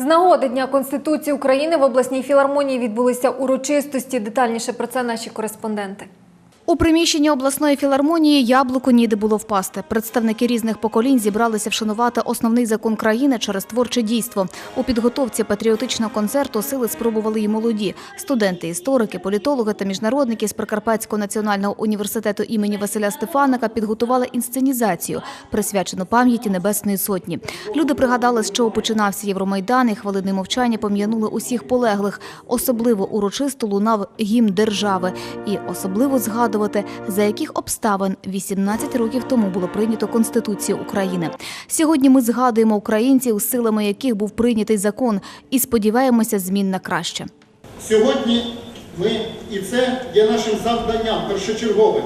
З нагоди Дня Конституції України в обласній філармонії відбулися урочистості. Детальніше про це наші кореспонденти. У приміщенні обласної філармонії яблуку ніде було впасти. Представники різних поколінь зібралися вшанувати основний закон країни через творче дійство. У підготовці патріотичного концерту сили спробували й молоді студенти, історики, політологи та міжнародники з Прикарпатського національного університету імені Василя Стефаника підготували інсценізацію, присвячену пам'яті Небесної Сотні. Люди пригадали, з чого починався Євромайдан, і хвилини мовчання пом'янули усіх полеглих. Особливо урочисто лунав гімн держави і особливо згадувати, за яких обставин 18 років тому було прийнято Конституцію України. Сьогодні ми згадуємо українців, силами яких був прийнятий закон, і сподіваємося змін на краще. Сьогодні ми, і це є нашим завданням першочерговим,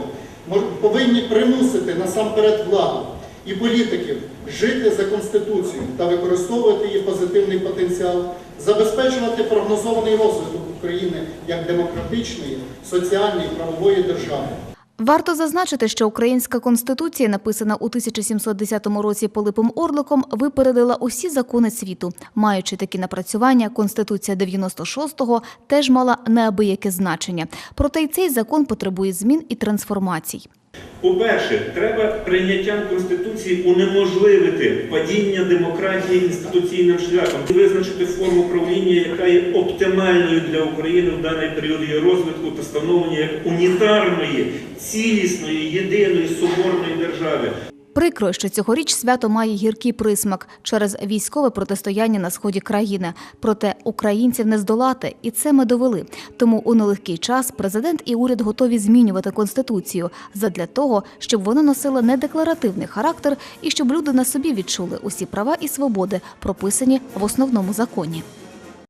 повинні примусити насамперед владу і політиків жити за Конституцією та використовувати її позитивний потенціал, забезпечувати прогнозований розвиток України як демократичної, соціальної, правової держави. Варто зазначити, що українська конституція, написана у 1710 році Пилипом Орликом, випередила усі закони світу. Маючи такі напрацювання, конституція 96-го теж мала неабияке значення. Проте й цей закон потребує змін і трансформацій. По-перше, треба прийняттям Конституції унеможливити падіння демократії інституційним шляхом, і визначити форму правління, яка є оптимальною для України в даний період її розвитку та становлення як унітарної, цілісної, єдиної соборної держави. Прикро, що цьогоріч свято має гіркий присмак через військове протистояння на сході країни. Проте українців не здолати, і це ми довели. Тому у нелегкий час президент і уряд готові змінювати конституцію задля того, щоб вона носила не декларативний характер і щоб люди на собі відчули усі права і свободи, прописані в основному законі.